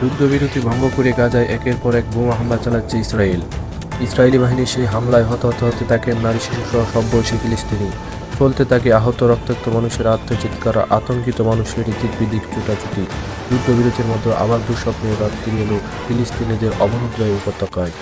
যুদ্ধবিরতি ভঙ্গ করে গাজায় একের পর এক বোমা হামলা চালাচ্ছে ইসরায়েল। ইসরায়েলি বাহিনীর সেই হামলায় হতাহত হতে তাকে নারী শিশুসহ সব বয়সী ফিলিস্তিনি। চলতে থাকে আহত রক্তাক্ত মানুষের আত্মচিৎকার আতঙ্কিত মানুষের দিক বিদিক ছুটাছুটি। যুদ্ধবিরতির মধ্যে আবার দুঃস্বপ্নের রাত ফিরে এলো ফিলিস্তিনিদের অবরুদ্ধ উপত্যকায়।